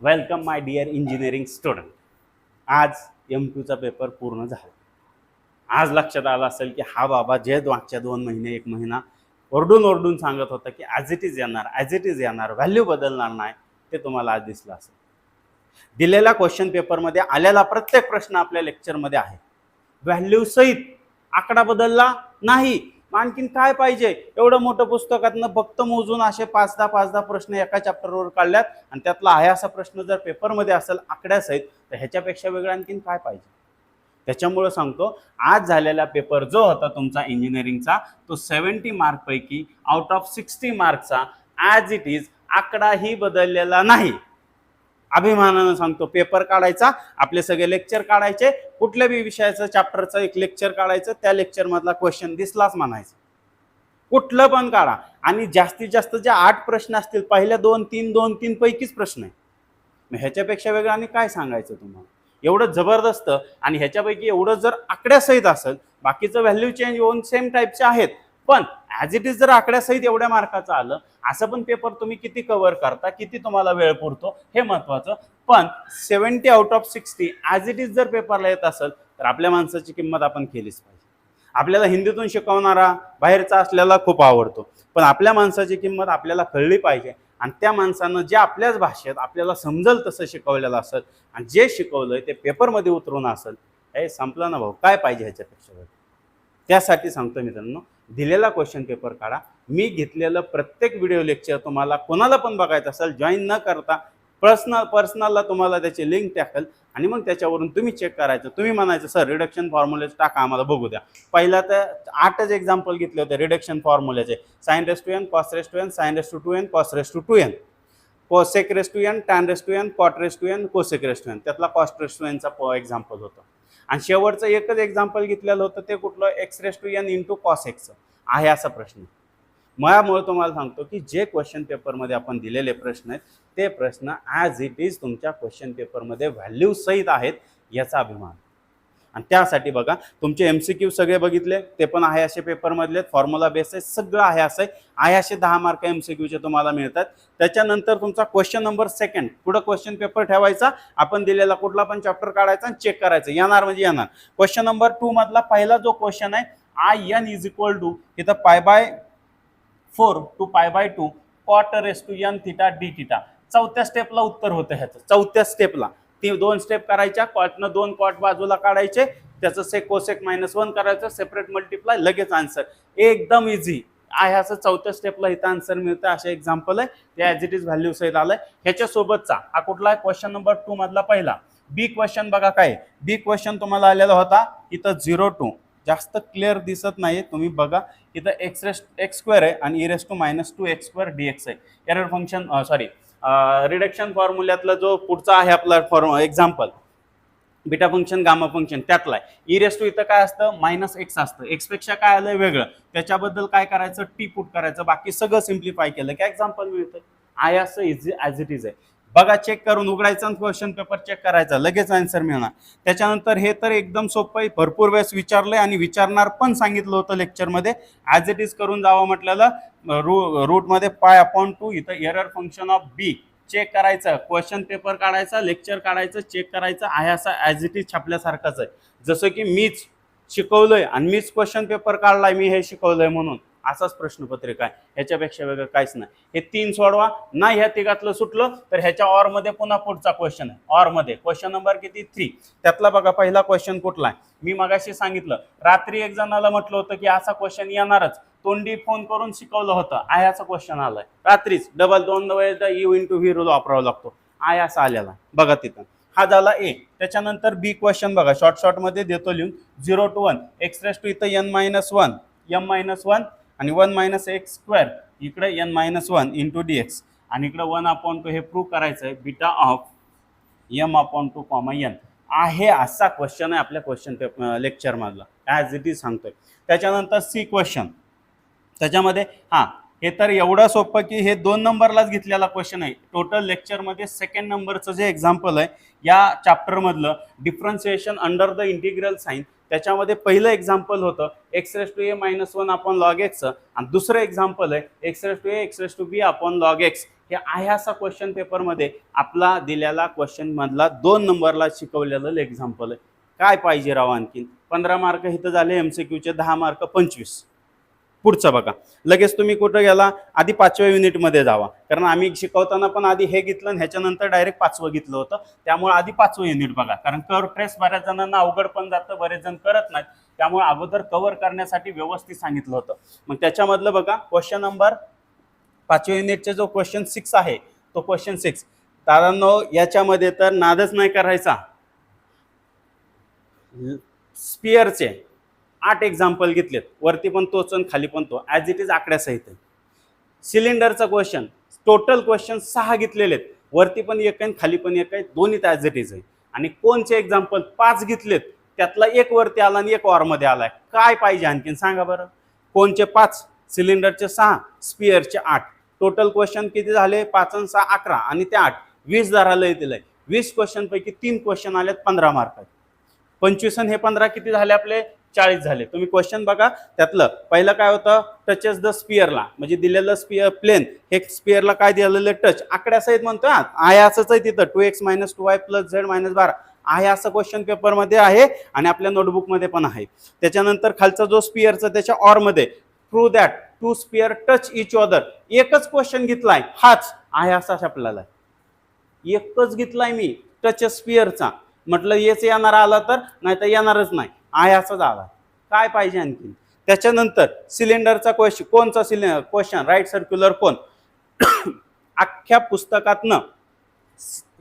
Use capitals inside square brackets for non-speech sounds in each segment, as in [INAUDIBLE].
Welcome my dear engineering student आज M टूचा paper पूर्ण झाला. आज लक्षात आलं असेल की हा बाबा जे मागच्या दोन महिने एक महिना ओरडून ओरडून सांगत होता की ॲज इट इज येणार ॲज इट इज येणार व्हॅल्यू बदलणार नाही ते तुम्हाला आज दिसलं असेल. दिलेल्या क्वेश्चन पेपरमध्ये आलेला प्रत्येक प्रश्न आपल्या लेक्चरमध्ये आहे. व्हॅल्यू सहित आकडा बदलला नाही. मग आणखीन काय पाहिजे? एवढं मोठं पुस्तकातनं फक्त मोजून असे पाच दहा पाच दहा प्रश्न एका चॅप्टरवर काढल्यात. आणि त्यातला आहे असा प्रश्न जर पेपरमध्ये असेल आकड्यासहित तर ह्याच्यापेक्षा वेगळं आणखीन काय पाहिजे? त्याच्यामुळं सांगतो आज झालेला पेपर जो होता तुमचा इंजिनिअरिंगचा तो सेवन्टी मार्कपैकी आउट ऑफ सिक्स्टी मार्कचा ॲज इट इज आकडाही बदललेला नाही. अभिमानानं सांगतो. पेपर काढायचा आपले सगळे लेक्चर काढायचे कुठल्या बी विषयाचं चॅप्टरचं एक लेक्चर काढायचं त्या लेक्चरमधला क्वेश्चन दिसलाच म्हणायचं. कुठलं पण काढा. आणि जास्तीत जास्त जे आठ प्रश्न असतील पहिल्या दोन तीन दोन तीन पैकीच प्रश्न आहे मग ह्याच्यापेक्षा वेगळं आणि काय सांगायचं तुम्हाला? एवढं जबरदस्त आणि ह्याच्यापैकी एवढं जर आकड्यासहित असेल बाकीचं व्हॅल्यू चेंज होऊन सेम टाईपचे आहेत. पण ॲज इट इज जर आकड्यासहित एवढ्या मार्काचं आलं असं पण पेपर तुम्ही किती कव्हर करता किती तुम्हाला वेळ पुरतो हे महत्वाचं. पण seventy out of sixty as it is जर पेपरला येत असेल तर आपल्या माणसाची किंमत आपण केलीच पाहिजे. आपल्याला हिंदीतून शिकवणारा बाहेरचा असलेला खूप आवडतो. पण आपल्या माणसाची किंमत आपल्याला कळली पाहिजे. आणि त्या माणसानं जे आपल्याच भाषेत आपल्याला समजल तसं शिकवलेलं असेल आणि जे शिकवलंय ते पेपरमध्ये उतरून असेल हे संपलं ना भाऊ. काय पाहिजे ह्याच्यापेक्षा? त्यासाठी सांगतो मित्रांनो दिलेला क्वेश्चन पेपर काढा. मी घेतलेलं प्रत्येक व्हिडिओ लेक्चर तुम्हाला कोणाला पण बघायचं असेल जॉईन न करता पर्सनल पर्सनलला तुम्हाला त्याची लिंक टाकेल. आणि मग त्याच्यावरून तुम्ही चेक करायचं. तुम्ही म्हणायचं सर रिडक्शन फॉर्म्युलेच टाका आम्हाला बघू द्या. पहिला तर आठच एक्झाम्पल घेतले होते reduction फॉर्म्युलेचे sine raise to n cos raise to n sine raise to two n cos raise to two n cosec raise to n tan raise to n cot raise to n cosec raise to n त्यातला cos raise to एनचा example होतं. आणि शेवटचं एकच example घेतलेलं होतं ते कुठलं? X raise to n into cos x आहे असा प्रश्न. मयामुळे तुम्हाला सांगतो की जे क्वेश्चन पेपरमध्ये आपण दिलेले प्रश्न आहेत ते प्रश्न ॲज इट इज तुमच्या क्वेश्चन पेपरमध्ये व्हॅल्यू सहित आहेत याचा अभिमान. आणि त्यासाठी बघा तुमचे एम सी क्यू सगळे बघितले ते पण आहे असे पेपरमधले फॉर्म्युला बेस आहे सगळं आहे असं आहे. आहे असे दहा मार्क एम सी क्यूचे तुम्हाला मिळतात. त्याच्यानंतर तुमचा क्वेश्चन नंबर सेकंड पुढं क्वेश्चन पेपर ठेवायचा आपण दिलेला कुठला पण चॅप्टर काढायचा आणि चेक करायचं. येणार म्हणजे येणार. क्वेश्चन नंबर टू मधला पहिला जो क्वेश्चन आहे I n is equal to इथं pi by four to pi by two cot raise to n theta d theta चौथ्या स्टेपला उत्तर होतं ह्याचं. चौथ्या स्टेपला ती दोन स्टेप करायच्या कॉटनं दोन कॉट बाजूला काढायचे त्याचं सेक कोसेक मायनस वन करायचं सेपरेट मल्टिप्लाय लगेच आन्सर एकदम इझी आहे असं चौथ्या स्टेपला इथं आन्सर मिळतं असे एक्झाम्पल आहे. ते ॲज इट इज व्हॅल्यू सहित आलंय. ह्याच्यासोबतचा हा कुठला आहे? क्वेश्चन नंबर टू मधला पहिला. बी क्वेश्चन बघा काय बी क्वेश्चन तुम्हाला आलेला होता इथं झिरो टू जास्त क्लिअर दिसत नाही तुम्ही बघा. इथं एक्स रेस एक्स स्क्वेअर आहे आणि e raise to minus two x square d x आहे. एरर फंक्शन सॉरी रिडक्शन फॉर्म्युल्यातला जो पुढचा आहे आपला form example beta function gamma function त्यातला आहे. E इरेस टू इथं काय असतं? मायनस एक्स असतं. एक्सपेक्षा काय आलं वेगळं. त्याच्याबद्दल काय करायचं? टी पुट करायचं. बाकी सगळं सिम्प्लिफाय केलं. की एक्झाम्पल मिळतं आय असं इझी ॲज इट इज आहे. बघा चेक करून उघडायचं क्वेश्चन पेपर चेक करायचा. लगेच आन्सर मिळणार. त्याच्यानंतर हे तर एकदम सोपं आहे. भरपूर वेळेस विचारलंय आणि विचारणार पण सांगितलं होतं लेक्चरमध्ये ॲज इट इज करून जावं म्हटलेलं रू रूटमध्ये पाय अपॉन टू इथं error function of b check करायचं. क्वेश्चन पेपर काढायचा लेक्चर काढायचं चेक करायचं. आहे असं ॲज इट इज छापल्यासारखंच आहे. जसं की मीच शिकवलंय आणि मीच क्वेश्चन पेपर काढलाय मी हे शिकवलंय म्हणून. असाच प्रश्नपत्रिका आहे. ह्याच्यापेक्षा वेगळं काहीच नाही. हे तीन सोडवा. नाही ह्या तिघातलं सुटलं तर ह्याच्या ऑरमध्ये पुन्हा पुढचा क्वेश्चन आहे. ऑरमध्ये क्वेश्चन नंबर किती? थ्री त्यातला बघा पहिला क्वेश्चन कुठला आहे? मी मगाशी सांगितलं रात्री एक जणाला म्हटलं होतं की असा क्वेश्चन येणारच. तोंडी फोन करून शिकवलं होतं. आयाचा क्वेश्चन आलाय. रात्रीच डबल दोन वेळेला यू टू व्ही वापरावा लागतो. आयास आलेला बघा तिथं. हा झाला ए त्याच्यानंतर बी क्वेश्चन बघा. शॉर्ट शॉर्टमध्ये देतो लिहून. Zero to one x raise to इथं n minus one m minus one आणि वन मायनस एक्स स्क्वेअर इकडे n minus one into d x आणि इकडे वन अपॉन टू हे प्रूव्ह करायचं आहे beta of m upon two comma n आहे असा क्वेश्चन आहे आपल्या क्वेश्चन पेप लेक्चरमधला ॲज इट इज सांगतोय. त्याच्यानंतर सी क्वेश्चन त्याच्यामध्ये हां हे तर एवढं सोपं की हे दोन नंबरलाच घेतलेला क्वेश्चन आहे. टोटल लेक्चरमध्ये सेकंड नंबरचं जे एक्झाम्पल आहे या चॅप्टरमधलं differentiation under the integral sign त्याच्यामध्ये पहिलं एक्झाम्पल होतं x raise to a minus one upon log x आणि दुसरं एक्झाम्पल आहे x raise to a x raise to b upon log x हे आहे असा क्वेश्चन पेपरमध्ये आपला दिलेला क्वेश्चनमधला दोन नंबरला शिकवलेलं एक्झाम्पल आहे. काय पाहिजे राव आणखीन? पंधरा मार्क इथं झाले एम सी क्यूचे दहा मार्क पंचवीस. पुढचं बघा. लगेच तुम्ही कुठं गेला आधी पाचव्या युनिटमध्ये जावा. कारण आम्ही शिकवताना पण आधी हे घेतलं आणि ह्याच्यानंतर डायरेक्ट पाचवं घेतलं होतं. त्यामुळे आधी पाचवं युनिट बघा. कारण कर ट्रेस बऱ्याच जणांना अवघड पण जातं बरेच जण करत नाहीत. त्यामुळे अगोदर कव्हर करण्यासाठी व्यवस्थित सांगितलं होतं. मग त्याच्यामधलं बघा क्वेश्चन नंबर पाचव्या युनिटचा जो क्वेश्चन सिक्स आहे तो क्वेश्चन सिक्स दादांनो याच्यामध्ये तर नादच नाही करायचा. स्पियरचे आठ एक्झाम्पल घेतलेत. वरती पण तोच आणि खाली पण तो. ॲज इट इज आकड्यासहित आहे. सिलेंडरचा क्वेश्चन टोटल क्वेश्चन सहा घेतलेले आहेत वरती पण एक आहे आणि खाली पण एक आहे दोन्ही ॲज इट इज आहे. आणि कोणचे एक्झाम्पल पाच घेतलेत त्यातला एक वरती आला आणि एक वॉरमध्ये आलाय. काय पाहिजे आणखीन? सांगा बरं. कोणचे पाच? सिलेंडरचे सहा स्पिअरचे आठ. टोटल क्वेश्चन किती झाले? पाच आणि सहा अकरा. आणि ते आठ. वीस धराला दिलंय वीस क्वेश्चनपैकी तीन क्वेश्चन आलेत पंधरा मार्कात पंचवीस हे पंधरा किती झाले आपले? चाळीस झाले. तुम्ही क्वेश्चन बघा. त्यातलं पहिलं काय होतं? टचेस द स्पिअरला म्हणजे दिलेलं स्पिअर प्लेन हे स्पिअरला काय दिलेलं? टच आकड्यासहित म्हणतो हा. आहे असंच आहे तिथं. Two x minus two y plus z minus बारा. आहे असं क्वेश्चन पेपरमध्ये आहे आणि आपल्या नोटबुकमध्ये पण आहे. त्याच्यानंतर खालचा जो स्पिअरचा त्याच्या ऑरमध्ये through that two sphere touch each other एकच क्वेश्चन घेतलाय. हाच. आहे असा आपल्याला. एकच घेतलाय मी. टच स्पिअरचा म्हटलं येच येणार आला तर नाही तर येणारच नाही. आयाचा जागा. काय पाहिजे आणखी त्याच्यानंतर सिलेंडरचा क्वेश्चन कोणचा सिलेंडर क्वेश्चन राईट सर्क्युलर कोण? [COUGHS] अख्ख्या पुस्तकातनं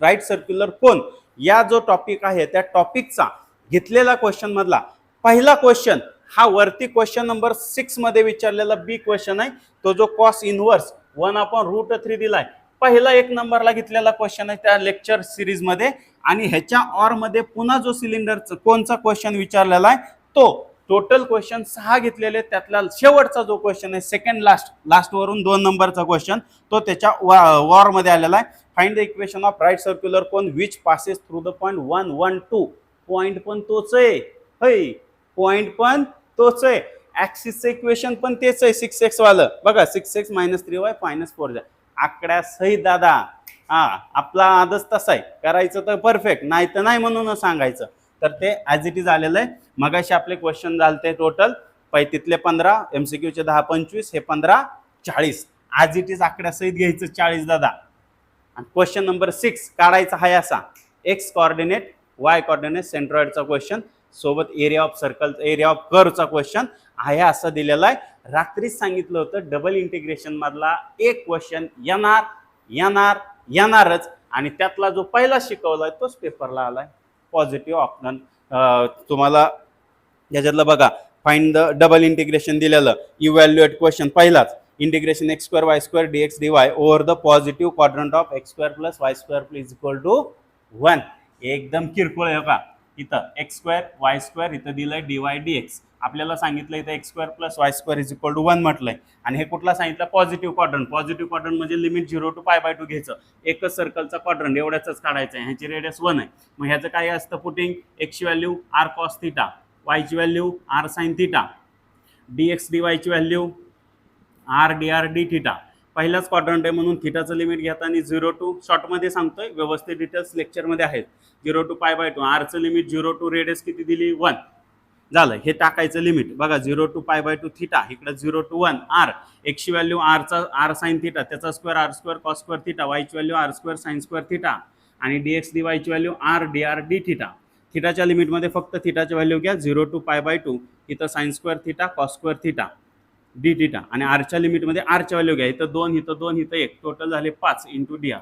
राईट सर्क्युलर कोण? या जो टॉपिक आहे त्या टॉपिकचा घेतलेला क्वेश्चन मधला पहिला क्वेश्चन हा वरती क्वेश्चन नंबर सिक्समध्ये विचारलेला बी क्वेश्चन आहे. तो जो cos inverse one upon root three दिलाय. पहिला एक नंबरला घेतलेला क्वेश्चन आहे त्या लेक्चर सिरीजमध्ये आणि ह्याच्या ऑरमध्ये पुन्हा जो सिलेंडरचा कोणचा क्वेश्चन विचारलेला आहे तो टोटल क्वेश्चन सहा घेतलेले त्यातला शेवटचा जो क्वेश्चन आहे सेकंड लास्ट लास्टवरून दोन नंबरचा क्वेश्चन तो त्याच्या वॉर वॉरमध्ये आलेला आहे. Find the equation of right circular cone which passes through the point one one two point पण तोच आहे. हय. पॉईंट पण तोच आहे. ऍक्सिसचं इक्वेशन पण तेच आहे. सिक्स एक्स वालं. बघा six x minus three y minus four z आकड्या सही दादा. हा आपला आदच तसा आहे. करायचं तर परफेक्ट नाही तर नाही म्हणून सांगायचं. तर ते ॲज इट इज आलेलं आहे. मगाशी आपले क्वेश्चन झालते टोटल पै तिथले पंधरा एम सी क्यूचे दहा पंचवीस हे पंधरा चाळीस. ॲज इट इज आकड्यासहित घ्यायचं चाळीस दादा. आणि क्वेश्चन नंबर सिक्स काढायचा आहे असा. एक्स कॉर्डिनेट वाय कॉर्डिनेट सेंट्रॉइडचा क्वेश्चन सोबत area of circle area of कर्वचा question आहे असं दिलेला आहे. रात्रीच सांगितलं होतं डबल इंटिग्रेशन मधला एक क्वेश्चन येणार येणार येणारच. आणि त्यातला जो पहिला शिकवला तोच पेपरला आलाय. पॉझिटिव्ह ऑप्शन तुम्हाला याच्यातलं बघा फाईंड द डबल इंटिग्रेशन दिलेलं. इव्हॅल्युएट क्वेश्चन पहिलाच. Integration x square y square d x d y over the positive quadrant of x square plus y square plus equal to one एकदम किरकोळ आहे हो का? इथं एक्स स्क्वेअर वाय स्क्वेअर इथं दिलंय डी वाय डी एक्स आपल्याला सांगितलं इथं x square plus y square is equal to one म्हटलंय. आणि हे कुठला सांगितलं? पॉझिटिव्ह क्वाड्रन पॉझिटिव्ह क्वाड्रन म्हणजे limit zero to pi by two घ्यायचं. एकच सर्कलचा क्वाड्रन एवढ्याच काढायचं आहे. ह्याची रेडियस वन आहे. मग ह्याचं काय असतं पुटिंग एक्सची value R cos theta वायची value r sine theta d x d वायची value r d r d theta पहिलाच क्वाड्रंट आहे म्हणून थिटाचं लिमिट घेताना झिरो टू शॉर्टमध्ये सांगतोय व्यवस्थित डिटेल्स लेक्चरमध्ये आहेत. Zero to pi by two आरचं limit zero to radius किती दिली? वन झालं. हे टाकायचं लिमिट बघा zero to pi by two theta इकडे झिरो टू वन आर एकशे व्हॅल्यू आरचा आर साईन थिटा त्याचा square r square cos square theta वायची value r square sine square theta आणि D x D वायची value r d r d theta थिटाच्या लिमिटमध्ये फक्त थिटाची value घ्या zero to pi by two इथं sine square theta cos square theta d theta. आणि आरच्या लिमिटमध्ये आरच्या व्हॅल्यू घ्या. इथं दोन इथं दोन इथं एक. टोटल झाले पाच इंटू डी आर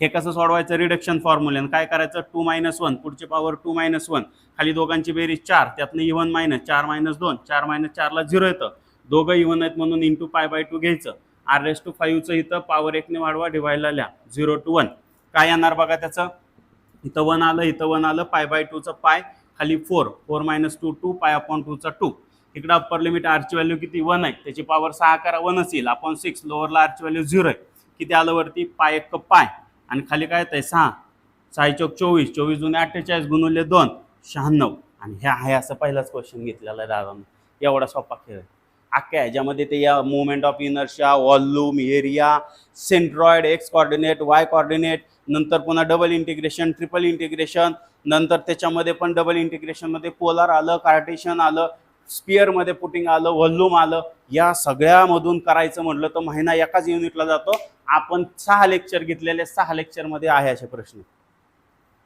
हे कसं सोडवायचं? रिडक्शन फॉर्म्युल्यानं काय करायचं? टू मायनस वन पुढचे पॉवर टू मायनस वन खाली दोघांची बेरीज चार. त्यातनं इव्हन मायनस चार मायनस दोन. चार मायनस चारला झिरो येतं. दोघं इव्हन आहेत म्हणून इंटू पाय बाय टू घ्यायचं. आर एस टू फाईव्हचं इथं पॉवर एकने वाढवा डिवायला लिहा. झिरो टू वन काय येणार बघा त्याचं? इथं वन आलं इथं वन आलं. पाय बाय टूचं पाय खाली four four minus two two pi upon टूचा two इकडं अप्पर लिमिट आरची व्हॅल्यू किती? वन आहे. त्याची पॉवर सहा करा वनच येईल. अपॉन सिक्स लोअरला आरची व्हॅल्यू झिरो आहे. किती आलं वरती? पाय एक पाय. आणि खाली काय येत आहे सहा सहा चौक चोवीस. चोवीस जुने अठ्ठेचाळीस गुणवले दोन. शहाण्णव. आणि हे आहे असं पहिलाच क्वेश्चन घेतलेला आहे दादानं एवढा सोपा खेळ आहे. अख्ख्या ह्याच्यामध्ये ते या movement of inertia volume area centroid x coordinate y coordinate नंतर पुन्हा डबल इंटिग्रेशन ट्रिपल इंटिग्रेशन नंतर त्याच्यामध्ये पण डबल इंटिग्रेशनमध्ये पोलार आलं कार्टेशन आलं स्पिअरमध्ये पुटिंग आलं व्हॉल्यूम आलं या सगळ्यामधून करायचं म्हटलं तर महिना एकाच युनिटला जातो. आपण सहा लेक्चर घेतलेले सहा लेक्चरमध्ये आहे असे प्रश्न.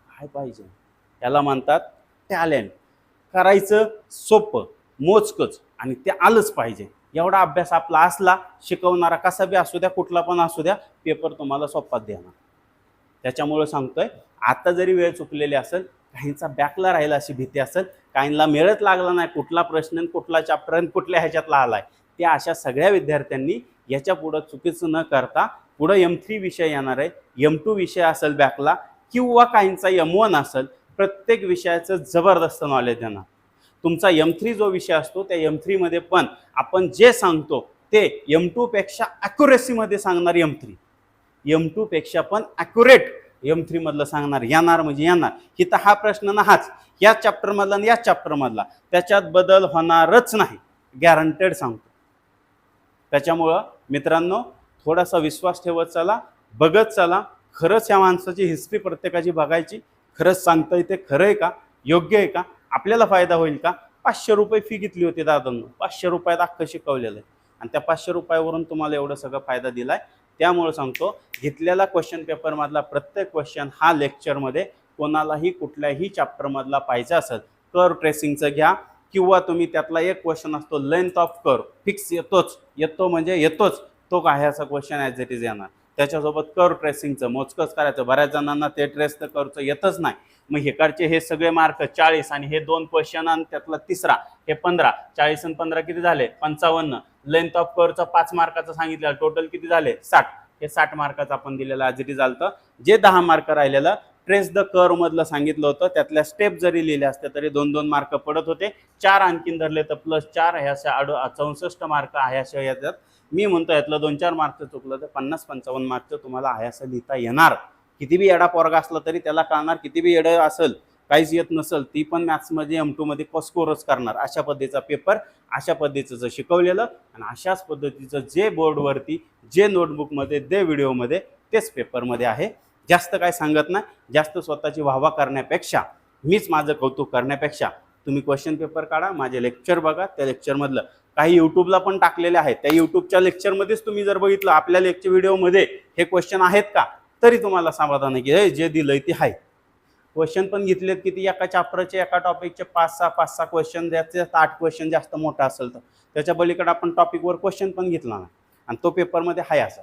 काय पाहिजे? त्याला म्हणतात टॅलेंट करायचं सोपं मोजकच आणि ते आलंच पाहिजे. एवढा अभ्यास आपला असला शिकवणारा कसा बी असू द्या कुठला पण असू द्या पेपर तुम्हाला सोपात देणार. त्याच्यामुळं सांगतोय आता जरी वेळ चुकलेली असेल काहींचा बॅकला राहिला अशी भीती असेल काहींना मिळत लागला नाही कुठला प्रश्न आणि कुठला चॅप्टर आणि कुठल्या ह्याच्यातला आला आहे त्या अशा सगळ्या विद्यार्थ्यांनी याच्या पुढं चुकीचं न करता पुढं एम थ्री विषय येणार आहे. एम टू विषय असेल बॅकला किंवा काहींचा एम वन असेल प्रत्येक विषयाचं जबरदस्त नॉलेज देणार. तुमचा एम थ्री जो विषय असतो त्या एम थ्रीमध्ये पण आपण जे सांगतो ते एम टूपेक्षा ॲक्युरेसीमध्ये सांगणार एम थ्री एम टूपेक्षा पण ॲक्युरेट एम थ्रीमधलं सांगणार येणार म्हणजे येणार. हिथं हा प्रश्न ना हाच या चॅप्टरमधला आणि या चॅप्टरमधला त्याच्यात बदल होणारच नाही. गॅरंटेड सांगतो. त्याच्यामुळं मित्रांनो थोडासा विश्वास ठेवत चला बघत चला खरंच या माणसाची हिस्ट्री प्रत्येकाची बघायची. खरंच सांगता येते खरं आहे का? योग्य आहे का? आपल्याला फायदा होईल का? पाचशे रुपये फी घेतली होती दादांनो. पाचशे रुपयात अख्खं शिकवलेलं आहे. आणि त्या पाचशे रुपयावरून तुम्हाला एवढं सगळं फायदा दिलाय. त्यामुळं सांगतो घेतलेला क्वेश्चन पेपरमधला प्रत्येक क्वेश्चन हा लेक्चरमध्ये कोणालाही कुठल्याही चॅप्टरमधला पाहिजे असेल कर ट्रेसिंगचं घ्या किंवा तुम्ही त्यातला एक क्वेश्चन असतो लेंथ ऑफ कर फिक्स येतोच येतो म्हणजे येतोच तो काय असा क्वेश्चन ॲज इट इज येणार. त्याच्यासोबत कर ट्रेसिंगचं मोजकंच करायचं बऱ्याच जणांना ते ट्रेस तर करचं येतच नाही. मग हेकडचे हे सगळे मार्क चाळीस आणि हे दोन क्वेश्चन आणि त्यातला तिसरा हे पंधरा चाळीस आणि पंधरा किती झाले? पंचावन्न. लेंथ ऑफ करचं पाच मार्काचं सांगितलं टोटल किती झाले? साठ. हे साठ मार्काचं आपण दिलेलं आज इट इज आलतं जे दहा मार्क राहिलेलं ट्रेस द कर मधलं सांगितलं होतं. त्यातल्या स्टेप जरी लिहिले असत्या तरी दोन दोन मार्क पडत होते. चार आणखीन धरले तर प्लस चार ह्याच्या आड चौसष्ट मार्क आहे अशा याच्यात. मी म्हणतो यातलं दोन चार मार्क चुकलं तर पन्नास पंचावन्न मार्कचं तुम्हाला आहे असं लिहिता येणार. किती बी येडा पोरगा असला तरी त्याला कळणार किती बी येडं असेल काहीच येत नसेल ती पण मॅथ्समध्ये एम टूमध्ये स्कोरच करणार. अशा पद्धतीचा पेपर अशा पद्धतीचं शिकवलेलं आणि अशाच पद्धतीचं जे बोर्डवरती जे नोटबुकमध्ये जे व्हिडिओमध्ये तेच पेपरमध्ये आहे. जास्त काय सांगत नाही. जास्त स्वतःची वाहवा करण्यापेक्षा मीच माझं कौतुक करण्यापेक्षा तुम्ही क्वेश्चन पेपर काढा माझे लेक्चर बघा. त्या लेक्चरमधलं काही यूट्यूबला पण टाकलेले आहेत. त्या यूट्यूबच्या लेक्चरमध्येच तुम्ही जर बघितलं आपल्या लेक्चर व्हिडिओमध्ये हे क्वेश्चन आहेत का? तरी तुम्हाला समाधान आहे की हे जे दिलं ते आहे. क्वेश्चन पण घेतलेत किती एका चॅप्टरचे एका टॉपिकचे पाच सहा पाच सहा क्वेश्चन जास्त आठ क्वेश्चन जास्त मोठा असेल तर. त्याच्या पलीकडे आपण टॉपिकवर क्वेश्चन पण घेतला नाही. आणि तो पेपरमध्ये आहे असा.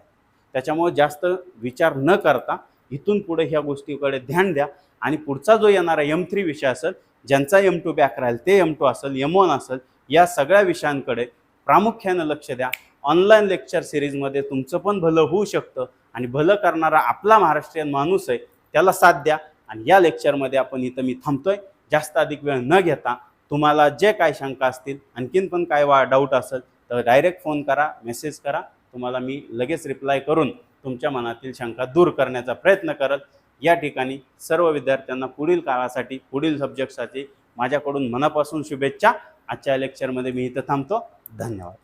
त्याच्यामुळे जास्त विचार न करता इथून पुढे ह्या गोष्टीकडे ध्यान द्या. आणि पुढचा जो येणारा एम थ्री विषय असेल ज्यांचा एम टू बॅक राहील ते एम टू असेल एम वन असेल या सगळ्या विषयांकडे प्रामुख्यानं लक्ष द्या. ऑनलाईन लेक्चर सिरीजमध्ये तुमचं पण भलं होऊ शकतं. आणि भलं करणारा आपला महाराष्ट्रीयन माणूस आहे त्याला साथ द्या. आणि या लेक्चरमध्ये आपण इथं मी थांबतोय. जास्त अधिक वेळ न घेता तुम्हाला जे काय शंका असतील आणखीन पण काय वा डाऊट असेल तर डायरेक्ट फोन करा मेसेज करा. तुम्हाला मी लगेच रिप्लाय करून तुमच्या मनातील शंका दूर करण्याचा प्रयत्न करत या ठिकाणी सर्व विद्यार्थ्यांना पुढील काळासाठी पुढील सब्जेक्टसाठी माझ्याकडून मनापासून शुभेच्छा. आजच्या लेक्चरमध्ये मी इथं थांबतो. धन्यवाद.